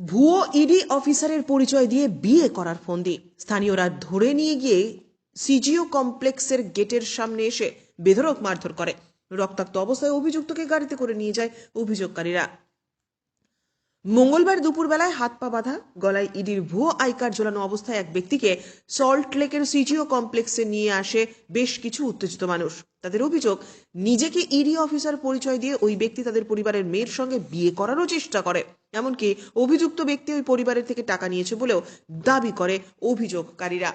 ভুয়ো ইডি অফিসারের পরিচয় দিয়ে বিয়ে করার ফন্দি। স্থানীয়রা ধরে নিয়ে গিয়ে সিজিও কমপ্লেক্সের গেটের সামনে এসে বেধরক মারধর করে। রক্তাক্ত অবস্থায় অভিযুক্তকে গাড়িতে করে নিয়ে যায় অভিযোগকারীরা। মঙ্গলবার দুপুরবেলায় হাত পা বাঁধা, গলায় ইডির ভুয়ো আই কার্ড ঝোলানো অবস্থায় এক ব্যক্তিকে সল্ট লেকের সিজিও কমপ্লেক্সে নিয়ে আসে বেশ কিছু উত্তেজিত মানুষ। তাদের অভিযোগ, নিজেকে ইডি অফিসার পরিচয় দিয়ে ওই ব্যক্তি তাদের পরিবারের মেয়ের সঙ্গে বিয়ে করারও চেষ্টা করে। এমনকি অভিযুক্ত ব্যক্তি ওই পরিবারের থেকে টাকা নিয়েছে বলেও দাবি করে অভিযোগকারীরা।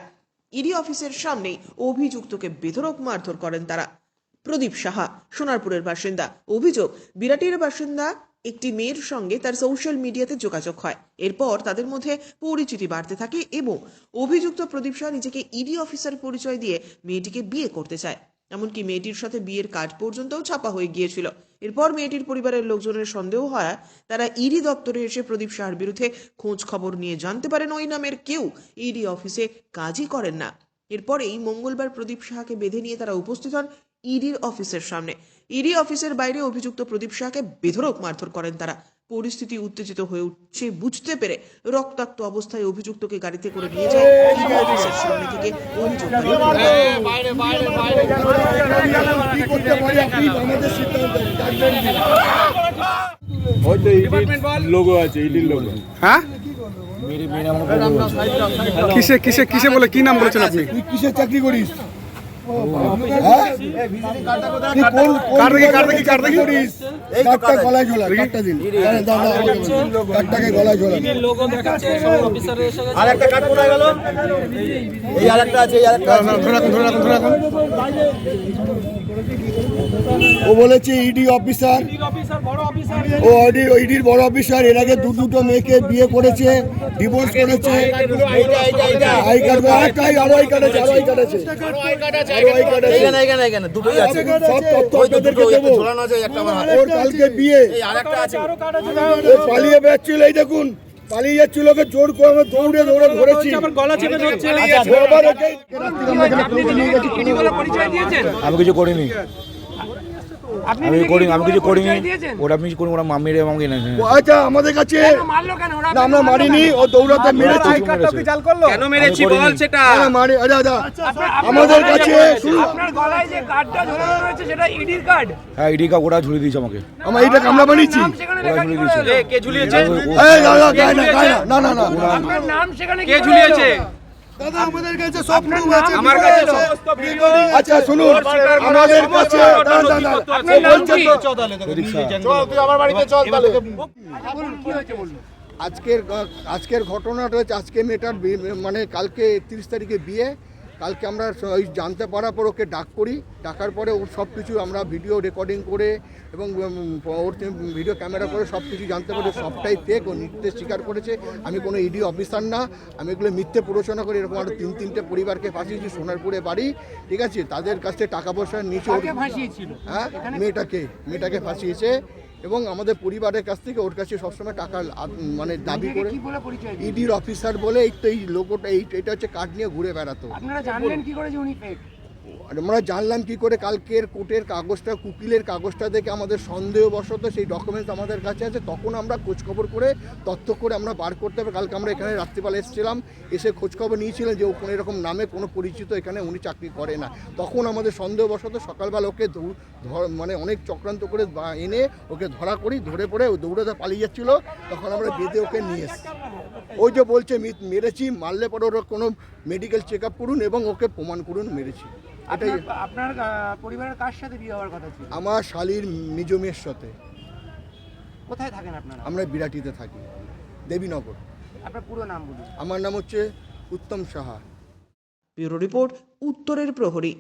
ইডি অফিসের সামনেই অভিযুক্তকে বেধরক মারধর করেন তারা। প্রদীপ সাহা, সোনারপুরের বাসিন্দা। অভিযোগ, বিরাটির বাসিন্দা একটি মেয়ের সঙ্গে তার সোশ্যাল মিডিয়াতে যোগাযোগ হয়। এরপর তাদের মধ্যে পরিচিতি বাড়তে থাকে এবং অভিযুক্ত প্রদীপ সাহা নিজেকে ইডি অফিসার পরিচয় দিয়ে মেয়েটিকে বিয়ে করতে চায়। এমনকি মেয়েটির সাথে বিয়ের কাজ পর্যন্তও ছাপা হয়ে গিয়েছিল। এরপর মেয়েটির পরিবারের লোকজনের সন্দেহ হয়, তারা ইডি দপ্তরে এসে প্রদীপ সাহার বিরুদ্ধে খোঁজ খবর নিয়ে জানতে পারেন ওই নামের কেউ ইডি অফিসে কাজই করেন না। এরপরেই মঙ্গলবার প্রদীপ সাহাকে বেঁধে নিয়ে তারা উপস্থিত হন ইডির অফিসের সামনে। ইডি অফিসের বাইরে অভিযুক্ত প্রদীপ শাহকে বেধরক মারধর করেন তারা। পরিস্থিতি উত্তেজিত হয়ে উঠছে বুঝতে পেরে রক্তাক্ত অবস্থায় অভিযুক্তকে গাড়িতে করে নিয়ে যায় অফিসের সামনে থেকে কি করতে পারি আপনি আমাদের সিদ্ধান্ত গার্জেন ওই তো ইডির লোগো আছে ইডির লোগো হ্যাঁ? কিসে কিসে কিসে বলে কি নাম বলেছেন আপনি? কিসের চাকরি করিস? আর একটা আছে ধরে রাখুন ধরে রাখুন ও বলেছে ইডি অফিসার ও ইডি ইডির বড় অফিসার এর আগে দু দুটো মেয়েকে বিয়ে করেছে ডিভোর্স করেছে। আই কার্ড আই কার্ড আছে আরও আই কার্ড আছে আরও আই কার্ড আছে এইখানে, এইখানে, এইখানে, দুটোই আছে। সব তথ্য আপনাদেরকে একটা দেবো ঝোলানো আছে। ওর কালকে বিয়ে আছে। পালিয়ে বেড়াচ্ছিল এই দেখুন পালিয়ে যাচ্ছিল ওকে জোর করে আমরা দৌড়ে দৌড়ে ধরেছি। ওকে আমি কিছু করিনি। আমি করিনি আমি কিছু করিনি ওটা আমি কিছু করিনি ওরা মামিরে আমাকে এনেছে আচ্ছা আমাদের কাছে না আমরা মারিনি ও দৌড়াতে মেরেছি। কেন মেরেছি বল সেটা। না, মারি আচ্ছা আচ্ছা। আমাদের কাছে শুনুন আপনার গলায় যে কার্ডটা ঝোলানো রয়েছে সেটা ইডির কার্ড হ্যাঁ ইডি কা ওরা ঝুলিয়ে দিয়েছে আমাকে। আমার এটা কামড়া বানিয়েছি। ওরা ঝুলিয়ে দিয়েছে। কে ঝুলিয়েছে? এই দাদা না না না না না আপনার নাম সেখানে কে ঝুলিয়েছে? দাদা আমাদের কাছে সব প্রুফ আছে আমার কাছে সমস্ত আচ্ছা শুনুন আমাদের কাছে দাদা দাদা আপনার নাম কি? চল, তুই আমার বাড়িতে চল তাহলে। আজকের আজকের ঘটনাটা হচ্ছে আজকে মেয়েটার মানে কালকে তিরিশ তারিখে বিয়ে। কালকে আমরা ওই জানতে পারার পর ওকে ডাক করি। ডাকার পরে ওর সব কিছু আমরা ভিডিও রেকর্ডিং করে এবং ওর ভিডিও ক্যামেরা করে সব কিছু জানতে পারি সবটাই ফেক ও নির্দেশ স্বীকার করেছে। আমি কোনো ইডি অফিসার না আমি এগুলো মিথ্যে প্ররোচনা করে এরকম আরও তিন তিনটে পরিবারকে ফাঁসিয়েছি সোনারপুরে বাড়ি ঠিক আছে? তাদের কাছ থেকে টাকা পয়সা নিচে হ্যাঁ? মেয়েটাকে মেয়েটাকে ফাঁসিয়েছে। এবং আমাদের পরিবারের কাছ থেকে ওর কাছে সবসময় টাকা মানে দাবি করে। ইডির অফিসার বলে এই তো এই লোকটা এই এটা হচ্ছে কার্ড নিয়ে ঘুরে বেড়াতো। আপনারা জানলেন কি করে যে উনি ফেক আমরা জানলাম কি করে কালকের কোর্টের কাগজটা, কুকিলের কাগজটা দেখে আমাদের সন্দেহবশত সেই ডকুমেন্টস আমাদের কাছে আছে। তখন আমরা খোঁজখবর করে, তথ্য করে আমরা বার করতে হবে। কালকে আমরা এখানে রাত্রিবেলা এসেছিলাম, এসে খোঁজখবর নিয়েছিলেন যে ও কোনো এরকম নামে কোনো পরিচিত এখানে উনি চাকরি করে না। তখন আমাদের সন্দেহবশত সকালবেলা ওকে মানে অনেক চক্রান্ত করে এনে ওকে ধরা করি, ধরে পড়ে ও দৌড়ে পালিয়ে যাচ্ছিল। তখন আমরা বেঁধে ওকে নিয়ে এসেছি। ওই যে বলছে মেরেছি, মারলে পরে ওর কোনো মেডিকেল চেক আপ করুন এবং ওকে প্রমাণ করুন, মেরেছি। এটাই। আপনার পরিবারের কার সাথে বিয়ে হওয়ার কথা ছিল? আমার শালির নিজমের সাথে। কোথায় থাকেন আপনারা? আমরা বিরাটিতে থাকি দেবীনগর। আপনার পুরো নাম বলুন। আমার নাম হচ্ছে উত্তম সাহা। ব্যুরো রিপোর্ট উত্তরের প্রহরী।